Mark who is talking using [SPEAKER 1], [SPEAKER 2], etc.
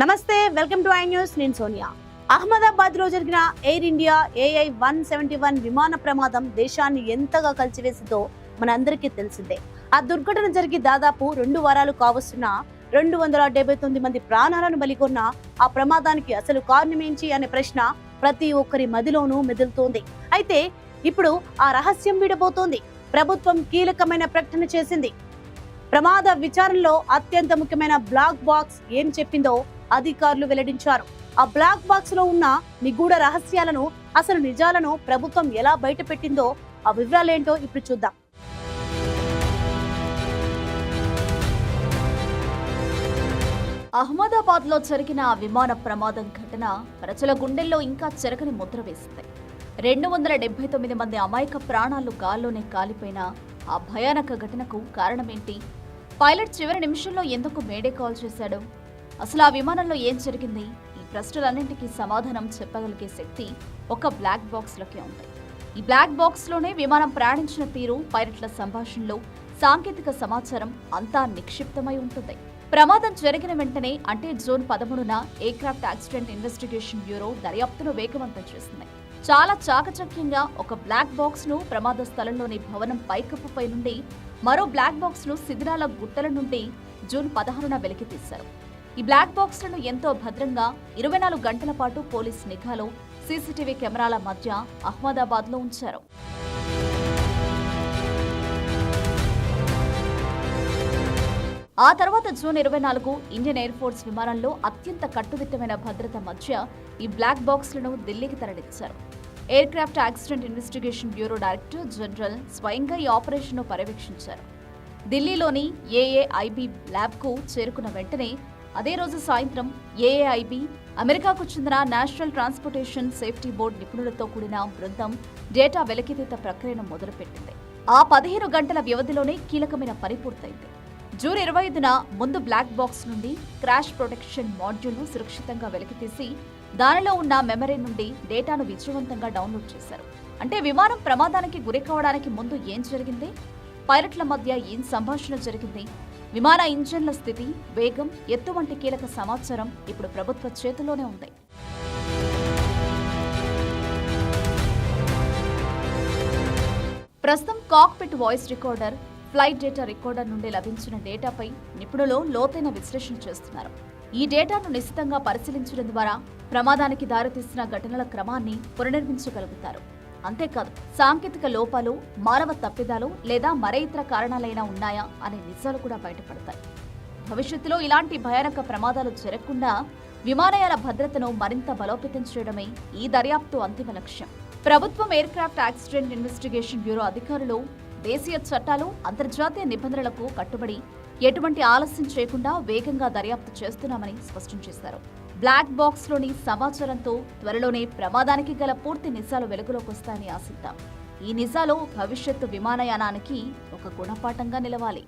[SPEAKER 1] నమస్తే welcome to I news. నేను సోనియా. అహ్మదాబాద్లో జరిగిన air India A I one seventy one విమాన ప్రమాదం దేశాన్ని ఎంతగా కలిచివేసిందో మనందరికీ తెలిసిందే. ఆ దుర్ఘటన జరిగి దాదాపు రెండు వారాలు కావస్తున్న రెండు వందల డెబ్బై తొమ్మిది మంది ప్రాణాలను బలికొన్న ఆ ప్రమాదానికి అసలు కారణమేంటి అనే ప్రశ్న ప్రతి ఒక్కరి మదిలోనూ మెదులుతోంది. అయితే ఇప్పుడు ఆ రహస్యం విడబోతోంది. ప్రభుత్వం కీలకమైన ప్రకటన చేసింది. ప్రమాద విచారణలో అత్యంత ముఖ్యమైన బ్లాక్ బాక్స్ ఏం చెప్పిందో అధికారులు వెల్లడించారు. ఆ బ్లాక్ బాక్స్లో ఉన్న నిగూఢ రహస్యాలను అసలు నిజాలను ప్రభుత్వం ఎలా బయటపెట్టిందో ఆ వివరాలేంటో ఇప్పుడు చూద్దాం.
[SPEAKER 2] అహ్మదాబాద్లో జరిగిన ఆ విమాన ప్రమాదం ఘటన ప్రజల గుండెల్లో ఇంకా చెరగని ముద్ర వేసింది. రెండు వందల డెబ్బై తొమ్మిది మంది అమాయక ప్రాణాలు గాల్లోనే కాలిపోయిన ఆ భయానక ఘటనకు కారణమేంటి? పైలట్ చివరి నిమిషంలో ఎందుకు మేడే కాల్ చేశాడు? అసలు ఆ విమానంలో ఏం జరిగింది? ఈ ప్రశ్నలన్నింటికీ సమాధానం చెప్పగలిగే శక్తి ఒక బ్లాక్ బాక్స్లోకి ఉంది. ఈ బ్లాక్ బాక్స్లోనే విమానం ప్రయాణించిన తీరు పైలట్ల సంభాషణలో సాంకేతిక సమాచారం అంతా నిక్షిప్తమై ఉంటుంది. ప్రమాదం జరిగిన వెంటనే అంటే జూన్ పదమూడున ఎయిర్క్రాఫ్ట్ యాక్సిడెంట్ ఇన్వెస్టిగేషన్ బ్యూరో దర్యాప్తును వేగవంతం చేసింది. చాలా చాకచక్యంగా ఒక బ్లాక్ బాక్స్ను ప్రమాద స్థలంలోని భవనం పైకప్పుపై నుండి మరో బ్లాక్ బాక్స్ను శిథిరాల గుట్టల నుండి జూన్ పదహారున వెలికి తీశారు ఈ బ్లాక్ బాక్స్లను ఎంతో భద్రంగా ఇరవై నాలుగు గంటల పాటు పోలీస్ నిఘాలో సీసీటీవీ కెమెరాల మధ్య అహ్మదాబాద్లో ఉంచారు. ఆ తర్వాత జూన్ ఇరవై నాలుగు ఇండియన్ ఎయిర్ ఫోర్స్ విమానంలో అత్యంత కట్టుదిట్టమైన భద్రత మధ్య ఈ బ్లాక్ బాక్స్లను ఢిల్లీకి తరలించారు. Aircraft accident investigation bureau director general స్వయంగా ఈ ఆపరేషన్ను పర్యవేక్షించారు. ఢిల్లీలోని ఏఏఐబి ల్యాబ్కు చేరుకున్న వెంటనే అదే రోజు సాయంత్రం ఏఏఐబి అమెరికాకు చెందిన నేషనల్ ట్రాన్స్పోర్టేషన్ సేఫ్టీ బోర్డు నిపుణులతో కూడిన బృందం డేటా వెలికితీత ప్రక్రియను మొదలుపెట్టింది. ఆ పదిహేను గంటల వ్యవధిలోనే కీలకమైన పని పూర్తయింది. జూన్ ఇరవై ఐదున ముందు బ్లాక్ బాక్స్ నుండి క్రాష్ ప్రొటెక్షన్ మాడ్యూల్ను సురక్షితంగా వెలికితీసి దానిలో ఉన్న మెమరీ నుండి డేటాను విజయవంతంగా డౌన్లోడ్ చేశారు. అంటే విమానం ప్రమాదానికి గురి కావడానికి ముందు ఏం జరిగింది? పైలట్ల మధ్య ఏం సంభాషణ జరిగింది? విమాన ఇంజన్ల స్థితి వేగం ఎత్తు వంటి కీలక సమాచారం ఇప్పుడు ప్రభుత్వ చేతిలోనే ఉంది. ప్రస్తుతం cockpit voice recorder flight data recorder నుండి లభించిన డేటాపై నిపుణులు లోతైన విశ్లేషణ చేస్తున్నారు. ఈ డేటాను నిశితంగా పరిశీలించడం ద్వారా ప్రమాదానికి దారితీసిన ఘటనల క్రమాన్ని పునర్నిర్మించగలుగుతారు. అంతేకాదు సాంకేతిక లోపాలు మానవ తప్పిదాలు లేదా మరే ఇతర కారణాలైనా ఉన్నాయా అనే నిజాలు కూడా బయటపడతాయి. భవిష్యత్తులో ఇలాంటి భయానక ప్రమాదాలు జరగకుండా విమానయాన భద్రతను మరింత బలోపేతం చేయడమే ఈ దర్యాప్తు అంతిమ లక్ష్యం. ప్రభుత్వం ఎయిర్క్రాఫ్ట్ యాక్సిడెంట్ ఇన్వెస్టిగేషన్ బ్యూరో అధికారులు దేశీయ చట్టాలు అంతర్జాతీయ నిబంధనలకు కట్టుబడి ఎటువంటి ఆలస్యం చేయకుండా వేగంగా దర్యాప్తు చేస్తున్నామని స్పష్టం చేశారు. బ్లాక్ బాక్స్లోని సమాచారంతో త్వరలోనే ప్రమాదానికి గల పూర్తి నిజాలు వెలుగులోకి వస్తాయని ఆశిద్దాం. ఈ నిజాలు భవిష్యత్తు విమానయానానికి ఒక గుణపాఠంగా నిలవాలి.